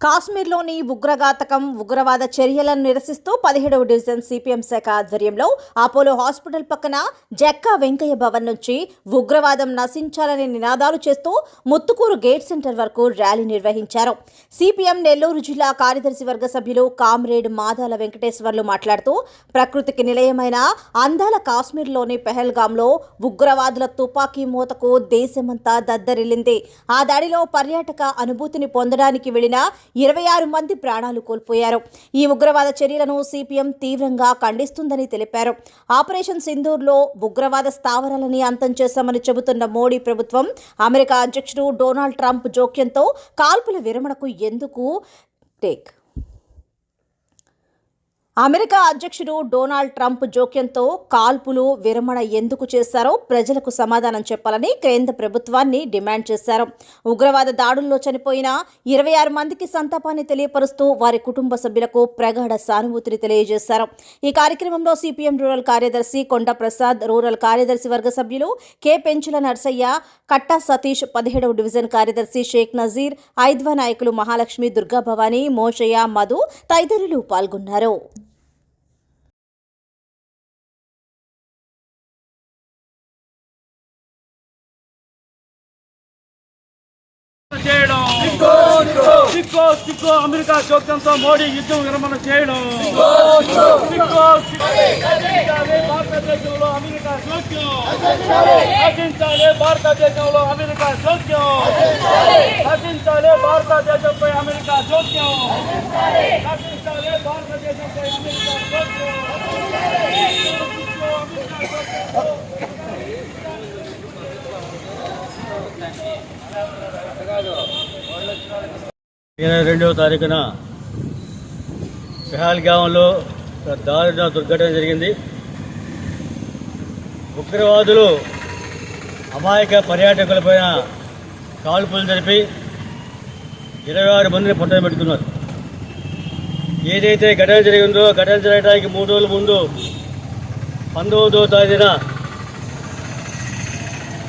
కాశ్మీర్లోని ఉగ్రఘాతకం ఉగ్రవాద చర్యలను నిరసిస్తూ పదిహేడవ డివిజన్ సిపిఎం శాఖ ఆధ్వర్యంలో అపోలో హాస్పిటల్ పక్కన జక్కా వెంకయ్య భవన్ నుంచి ఉగ్రవాదం నశించాలని నినాదాలు చేస్తూ ముత్తుకూరు గేట్ సెంటర్ వరకు ర్యాలీ నిర్వహించారు. సిపిఎం నెల్లూరు జిల్లా కార్యదర్శి వర్గ సభ్యులు కామ్రేడ్ మాదాల వెంకటేశ్వర్లు మాట్లాడుతూ ప్రకృతికి నిలయమైన అందాల కాశ్మీర్లోని పెహల్గాంలో ఉగ్రవాదుల తుపాకీ మూతకు దేశమంతా దద్దరిల్లింది. ఆ దాడిలో పర్యాటక అనుభూతిని పొందడానికి వెళ్ళిన ఇరవై ఆరు మంది ప్రాణాలు కోల్పోయారు. ఈ ఉగ్రవాద చర్యలను సిపిఎం తీవ్రంగా ఖండిస్తుందని తెలిపారు. ఆపరేషన్ సింధూర్లో ఉగ్రవాద స్థావరాలని అంతం చేశామని చెబుతున్న మోడీ ప్రభుత్వం అమెరికా అధ్యక్షుడు డొనాల్డ్ ట్రంప్ జోక్యంతో కాల్పుల విరమణకు ఎందుకు టేక్? అమెరికా అధ్యక్షుడు డొనాల్డ్ ట్రంప్ జోక్యంతో కాల్పులు విరమణ ఎందుకు చేశారో ప్రజలకు సమాధానం చెప్పాలని కేంద్ర ప్రభుత్వాన్ని డిమాండ్ చేశారు. ఉగ్రవాద దాడుల్లో చనిపోయిన ఇరవై ఆరు మందికి సంతాపాన్ని తెలియపరుస్తూ వారి కుటుంబ సభ్యులకు ప్రగాఢ సానుభూతిని తెలియజేశారు. ఈ కార్యక్రమంలో సిపిఎం రూరల్ కార్యదర్శి కొండ ప్రసాద్ రూరల్ కార్యదర్శి వర్గ సభ్యులు కె పెంచుల నర్సయ్య కట్టా సతీష్ పదిహేడవ డివిజన్ కార్యదర్శి షేక్ నజీర్ ఐద్వా నాయకులు మహాలక్ష్మి దుర్గా భవానీ మోషయ్య మధు తదితరులు పాల్గొన్నారు. చేయడం. సిక్కో సిక్కో అమెరికా జోక్యంతో మోడీ యుద్ధం విరమణ చేయడం. సిక్కో భారతదేశంలో అమెరికా జోక్యం రచించాలి భారతదేశంలో అమెరికా జోక్యం రచించాలి భారతదేశంపై అమెరికా జోక్యం రచించాలి భారతదేశంపై అమెరికా జోక్యం అమెరికా జోక్యం ఇరవై రెండవ తారీఖున పెహల్గాంలో దారుణ దుర్ఘటన జరిగింది. ఉగ్రవాదులు అమాయక పర్యాటకులపైన కాల్పులు జరిపి ఇరవై ఆరు మందిని పట్టణ పెట్టుకున్నారు. ఏదైతే ఘటన జరిగిందో ఘటన జరగడానికి మూడు రోజుల ముందు పంతొమ్మిదవ తారీఖున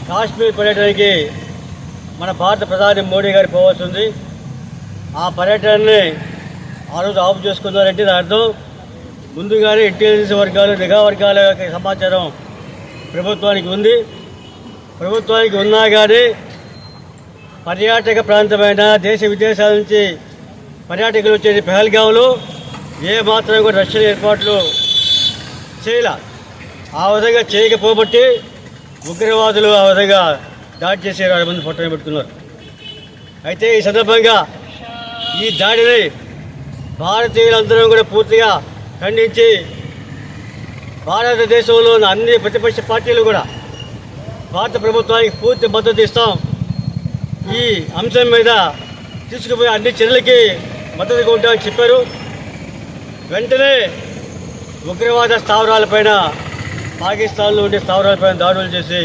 కాశ్మీర్ పర్యటనకి మన భారత ప్రధాని మోడీ గారు పోవాల్సింది. ఆ పర్యటనని ఆ రోజు ఆఫ్ చేసుకున్నారంటే దాని అర్థం. ముందుగానే ఇంటెలిజెన్స్ వర్గాలు నిఘా వర్గాల యొక్క సమాచారం ప్రభుత్వానికి ఉంది. ప్రభుత్వానికి ఉన్నా కానీ పర్యాటక ప్రాంతమైన దేశ విదేశాల నుంచి పర్యాటకులు వచ్చేది పెహల్గాంలో. ఏ మాత్రం కూడా రక్షణ ఏర్పాట్లు చేయాల. ఆ విధంగా చేయకపోబట్టి ఉగ్రవాదులు ఆ విధంగా దాడి చేసే ఇరవై మంది ఫోటోని పెట్టుకున్నారు. అయితే ఈ సందర్భంగా ఈ దాడిని భారతీయులందరం కూడా పూర్తిగా ఖండించి భారతదేశంలో ఉన్న అన్ని ప్రతిపక్ష పార్టీలు కూడా భారత ప్రభుత్వానికి పూర్తి మద్దతు ఇస్తాం. ఈ అంశం మీద తీసుకుపోయే అన్ని చర్యలకి మద్దతుగా ఉంటామని చెప్పారు. వెంటనే ఉగ్రవాద స్థావరాలపైన పాకిస్తాన్లో ఉండే స్థావరాలపైన దాడులు చేసి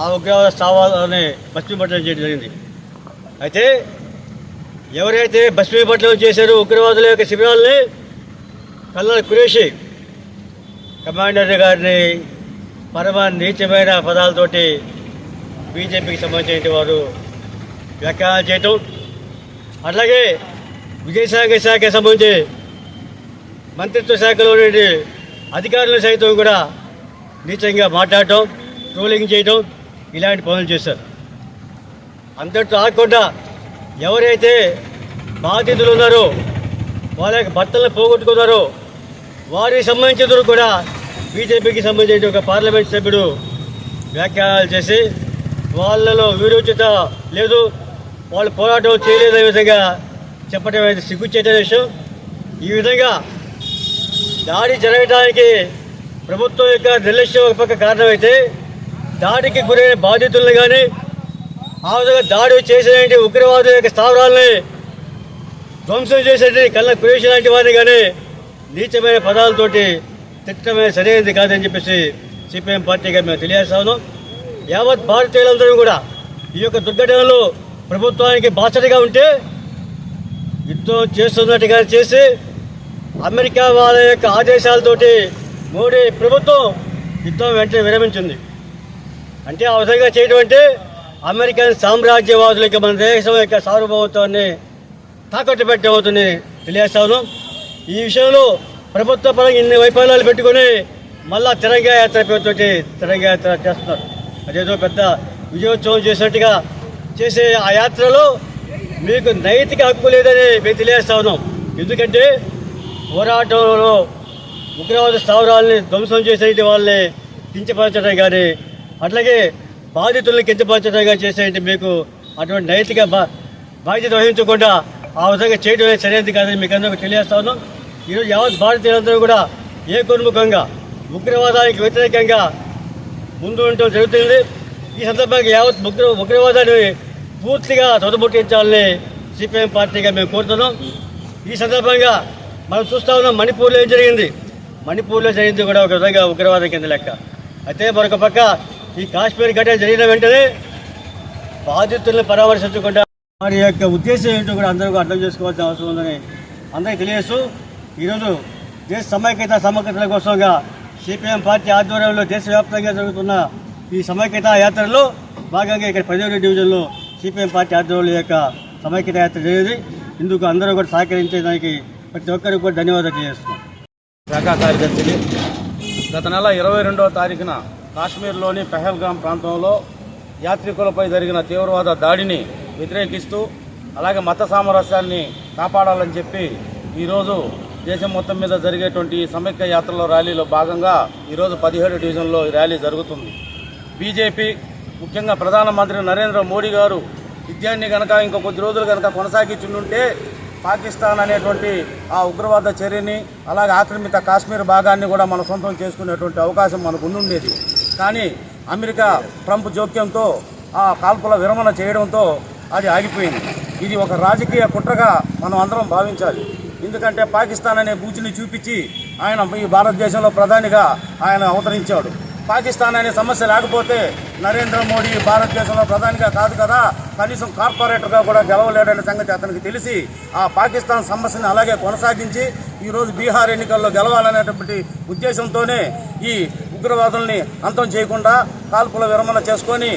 ఆ ఉగ్రవాద స్థావాలని భస్మీపట్నం చేయడం జరిగింది. అయితే ఎవరైతే భస్మీపట్నం చేశారో ఉగ్రవాదుల యొక్క శిబిరాలని కల్లల కురేషి కమాండర్ గారిని పరమ నీచమైన పదాలతోటి బీజేపీకి సంబంధించిన వారు వ్యాఖ్యానం చేయటం అట్లాగే విదేశాంగ శాఖకి సంబంధించి మంత్రిత్వ శాఖలో ఉండే అధికారులు సైతం కూడా నీచంగా మాట్లాడటం ట్రోలింగ్ చేయటం ఇలాంటి పనులు చేశారు. అంతటితో ఆకుండా ఎవరైతే బాధితులు ఉన్నారో వాళ్ళ యొక్క భర్తలను పోగొట్టుకున్నారో వారికి సంబంధించిన కూడా బీజేపీకి సంబంధించిన ఒక పార్లమెంట్ సభ్యుడు వ్యాఖ్యానాలు చేసి వాళ్ళలో వీరోచిత లేదు వాళ్ళు పోరాటం చేయలేదనే విధంగా చెప్పడం అయితే సిగ్గుచేట విషయం. ఈ విధంగా దాడి జరగడానికి ప్రభుత్వం యొక్క నిర్లక్ష్యం ఒక పక్క కారణమైతే దాడికి గురైన బాధితులను కానీ ఆ విధంగా దాడి చేసిన ఉగ్రవాదుల యొక్క స్థావరాలని ధ్వంసం చేసేటువంటి కళ్ళ కురేషి లాంటి వారిని కానీ నీచమైన పదాలతోటి తిట్టమే సరైనది కాదని చెప్పేసి సిపిఎం పార్టీగా మేము తెలియజేస్తా ఉన్నాం. యావత్ భారతీయులందరూ కూడా ఈ యొక్క దుర్ఘటనలో ప్రభుత్వానికి బాసటగా ఉంటే యుద్ధం చేస్తున్నట్టుగా చేసి అమెరికా వాళ్ళ యొక్క ఆదేశాలతోటి మోడీ ప్రభుత్వం యుద్ధం వెంటనే విరమించింది. అంటే ఆ విధంగా చేయడం అంటే అమెరికన్ సామ్రాజ్యవాదులకి మన దేశం యొక్క సార్వభౌమత్వాన్ని తాకట్టు పెట్టే అవుతుంది తెలియజేస్తాను. ఈ విషయంలో ప్రభుత్వ పరంగా ఇన్ని వైఫల్యాలు పెట్టుకొని మళ్ళా తిరంగా యాత్ర పేరుతోటి తిరంగా యాత్ర చేస్తున్నారు. అదేదో పెద్ద విజయోత్సవం చేసినట్టుగా చేసే ఆ యాత్రలో మీకు నైతిక హక్కు లేదని మేము తెలియజేస్తా ఉన్నాం ఎందుకంటే పోరాటంలో ఉగ్రవాద స్థావరాలని ధ్వంసం చేసే వాళ్ళని కించపరచడం కానీ అట్లాగే బాధితుల్ని కించపరచడంగా చేసేయండి. మీకు అటువంటి నైతిక బా బాధ్యత వహించకుండా ఆ విధంగా చేయడం అనేది సరైనది కాదని మీకు అందరూ తెలియజేస్తా ఉన్నాం. ఈరోజు యావత్ భారతీయులందరూ కూడా ఏకోన్ముఖంగా ఉగ్రవాదానికి వ్యతిరేకంగా ముందు ఉండటం జరుగుతుంది. ఈ సందర్భంగా యావత్ ఉగ్ర ఉగ్రవాదాన్ని పూర్తిగా తొదముట్టించాలని సిపిఎం పార్టీగా మేము కోరుతున్నాం. ఈ సందర్భంగా మనం చూస్తా ఉన్నాం మణిపూర్లో ఏం జరిగింది? మణిపూర్లో జరిగింది కూడా ఒక విధంగా ఉగ్రవాదం కింద లెక్క. అయితే మరొక పక్క ఈ కాశ్మీర్ ఘటన జరిగిన వెంటనే బాధితులను పరామర్శించకుండా వారి యొక్క ఉద్దేశం ఏంటో కూడా అందరూ కూడా అర్థం చేసుకోవాల్సిన అవసరం ఉందని అందరికీ తెలియజేస్తూ ఈరోజు దేశ సమైక్యత సమగ్రతల కోసంగా సిపిఎం పార్టీ ఆధ్వర్యంలో దేశవ్యాప్తంగా జరుగుతున్న ఈ సమైక్యత యాత్రలో భాగంగా ఇక్కడ పదిహేడు డివిజన్లో సిపిఎం పార్టీ ఆధ్వర్యంలో యొక్క సమైక్యత యాత్ర జరిగింది. ఇందుకు అందరూ కూడా సహకరించడానికి ప్రతి ఒక్కరికి కూడా ధన్యవాదాలు తెలియజేస్తున్నాం. శాఖ కార్యదర్శిని గత నెల ఇరవై రెండవ తారీఖున కాశ్మీర్లోని పెహల్గాం ప్రాంతంలో యాత్రికులపై జరిగిన తీవ్రవాద దాడిని వ్యతిరేకిస్తూ అలాగే మత సామరస్యాన్ని కాపాడాలని చెప్పి ఈరోజు దేశం మొత్తం మీద జరిగేటువంటి ఈ సమైక్య యాత్రలో ర్యాలీలో భాగంగా ఈరోజు పదిహేడు డివిజన్లో ఈ ర్యాలీ జరుగుతుంది. బీజేపీ ముఖ్యంగా ప్రధానమంత్రి నరేంద్ర మోడీ గారు విద్యాన్ని కనుక ఇంకో కొద్ది రోజులు కనుక కొనసాగించుంటే పాకిస్తాన్ అనేటువంటి ఆ ఉగ్రవాద చర్యని అలాగే ఆక్రమిత కాశ్మీర్ భాగాన్ని కూడా మన సొంతం చేసుకునేటువంటి అవకాశం మనకు ఉండుండేది. కానీ అమెరికా ట్రంప్ జోక్యంతో ఆ కాల్పుల విరమణ చేయడంతో అది ఆగిపోయింది. ఇది ఒక రాజకీయ కుట్రగా మనం అందరం భావించాలి. ఎందుకంటే పాకిస్తాన్ అనే బూచిని చూపించి ఆయన ఈ భారతదేశంలో ప్రధానిగా ఆయన అవతరించాడు. పాకిస్తాన్ అనే సమస్య లేకపోతే నరేంద్ర మోడీ భారతదేశంలో ప్రధానిగా కాదు కదా కనీసం కార్పొరేటర్గా కూడా గెలవలేడనే సంగతి అతనికి తెలిసి ఆ పాకిస్తాన్ సమస్యను అలాగే కొనసాగించి ఈరోజు బీహార్ ఎన్నికల్లో గెలవాలనేటువంటి ఉద్దేశంతోనే ఈ ఉగ్రవాదుల్ని అంతం చేయకుండా కాల్పుల విరమణ చేసుకొని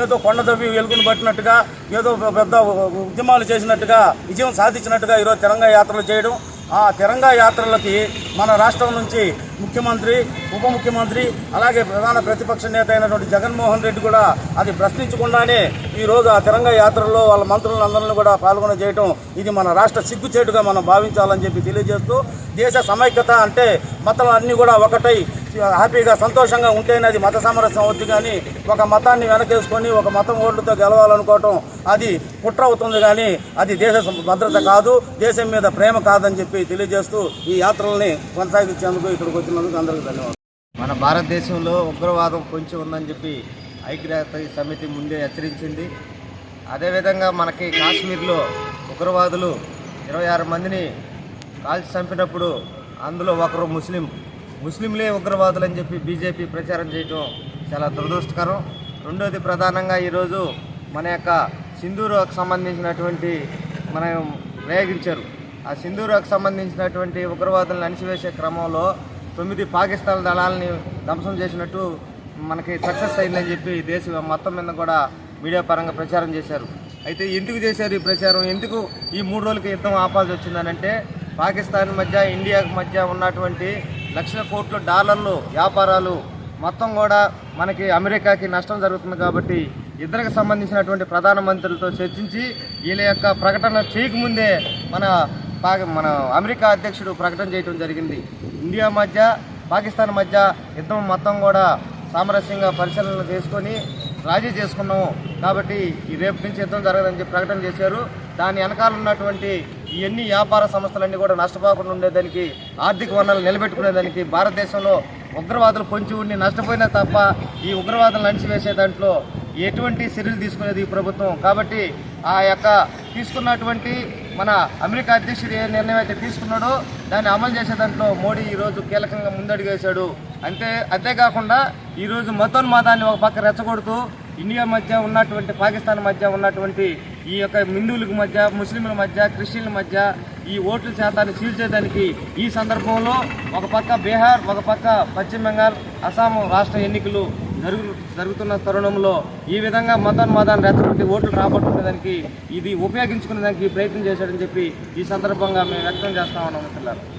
ఏదో కొండదవ్వి వెలుగును పట్టినట్టుగా ఏదో పెద్ద ఉద్యమాలు చేసినట్టుగా విజయం సాధించినట్టుగా ఈరోజు తెలంగాణ యాత్రలు చేయడం. ఆ తిరంగా యాత్రలకి మన రాష్ట్రం నుంచి ముఖ్యమంత్రి ఉప ముఖ్యమంత్రి అలాగే ప్రధాన ప్రతిపక్ష నేత అయినటువంటి జగన్మోహన్ రెడ్డి కూడా అది ప్రశ్నించకుండానే ఈరోజు ఆ తిరంగా యాత్రలో వాళ్ళ మంత్రులందరినీ కూడా పాల్గొన చేయడం ఇది మన రాష్ట్ర సిగ్గుచేటుగా మనం భావించాలని చెప్పి తెలియజేస్తూ దేశ సమైక్యత అంటే మతం అన్నీ కూడా ఒకటై హ్యాపీగా సంతోషంగా ఉంటేనే అది మత సామరస్యం అవుద్ది కానీ ఒక మతాన్ని వెనకేసుకొని ఒక మతం ఓట్లతో గెలవాలనుకోవటం అది కుట్ర అవుతుంది కానీ అది దేశ భద్రత కాదు దేశం మీద ప్రేమ కాదని చెప్పి తెలియజేస్తూ ఈ యాత్రల్ని కొనసాగించేందుకు ఇక్కడికి వచ్చినందుకు అందరికీ ధన్యవాదాలు. మన భారతదేశంలో ఉగ్రవాదం కొంచెం ఉందని చెప్పి ఐక్యరాజ్య సమితి ముందే హెచ్చరించింది. అదేవిధంగా మనకి కాశ్మీర్లో ఉగ్రవాదులు ఇరవై ఆరు మందిని కాల్చి చంపినప్పుడు అందులో ఒకరు ముస్లిం. ముస్లింలే ఉగ్రవాదులు అని చెప్పి బీజేపీ ప్రచారం చేయటం చాలా దురదృష్టకరం. రెండోది ప్రధానంగా ఈరోజు మన యొక్క సింధూరుకు సంబంధించినటువంటి మనం ప్రయోగించారు. ఆ సింధూరుకు సంబంధించినటువంటి ఉగ్రవాదులను అణిచివేసే క్రమంలో తొమ్మిది పాకిస్తాన్ దళాలని ధ్వంసం చేసినట్టు మనకి సక్సెస్ అయిందని చెప్పి దేశం మొత్తం మీద కూడా మీడియా పరంగా ప్రచారం చేశారు. అయితే ఎందుకు చేశారు ఈ ప్రచారం? ఎందుకు ఈ మూడు రోజులకి యుద్ధం ఆపాల్సి వచ్చిందనంటే పాకిస్తాన్ మధ్య ఇండియా మధ్య ఉన్నటువంటి లక్షల కోట్ల డాలర్లు వ్యాపారాలు మొత్తం కూడా మనకి అమెరికాకి నష్టం జరుగుతుంది కాబట్టి ఇద్దరికి సంబంధించినటువంటి ప్రధానమంత్రులతో చర్చించి వీళ్ళ యొక్క ప్రకటన చేయకముందే మన మన అమెరికా అధ్యక్షుడు ప్రకటన చేయడం జరిగింది. ఇండియా మధ్య పాకిస్తాన్ మధ్య యుద్ధం మొత్తం కూడా సామరస్యంగా పరిశీలన చేసుకొని రాజీ చేసుకున్నాము. కాబట్టి ఈ రేపు నుంచి యుద్ధం జరగదని చెప్పి ప్రకటన చేశారు. దాని వెనకాల ఉన్నటువంటి ఇవన్నీ వ్యాపార సంస్థలన్నీ కూడా నష్టపోకుండా ఉండేదానికి ఆర్థిక వనరులు నిలబెట్టుకునేదానికి భారతదేశంలో ఉగ్రవాదులు పొంచి ఉండి నష్టపోయినా తప్ప ఈ ఉగ్రవాదులను అణిచివేసే దాంట్లో ఎటువంటి చర్యలు తీసుకునేది ఈ ప్రభుత్వం. కాబట్టి ఆ యొక్క తీసుకున్నటువంటి మన అమెరికా అధ్యక్షుడు ఏ నిర్ణయం అయితే తీసుకున్నాడో దాన్ని అమలు చేసే దాంట్లో మోడీ ఈరోజు కీలకంగా ముందడుగేశాడు. అంతే అంతేకాకుండా ఈరోజు మతోన్మాదాన్ని ఒక పక్క రెచ్చగొడుతూ ఇండియా మధ్య ఉన్నటువంటి పాకిస్తాన్ మధ్య ఉన్నటువంటి ఈ యొక్క హిందువులకు మధ్య ముస్లింల మధ్య క్రిస్టియన్ల మధ్య ఈ ఓట్ల శాతాన్ని చీల్చేదానికి ఈ సందర్భంలో ఒక పక్క బీహార్ ఒక పక్క పశ్చిమ బెంగాల్ అస్సాం రాష్ట్ర ఎన్నికలు జరుగు జరుగుతున్న తరుణంలో ఈ విధంగా మతాన్ మతాన్ని రెచ్చగొట్టి ఓట్లు రాబట్టుకునేదానికి ఇది ఉపయోగించుకునేదానికి ప్రయత్నం చేశాడని చెప్పి ఈ సందర్భంగా మేము వ్యక్తం చేస్తా ఉన్నాం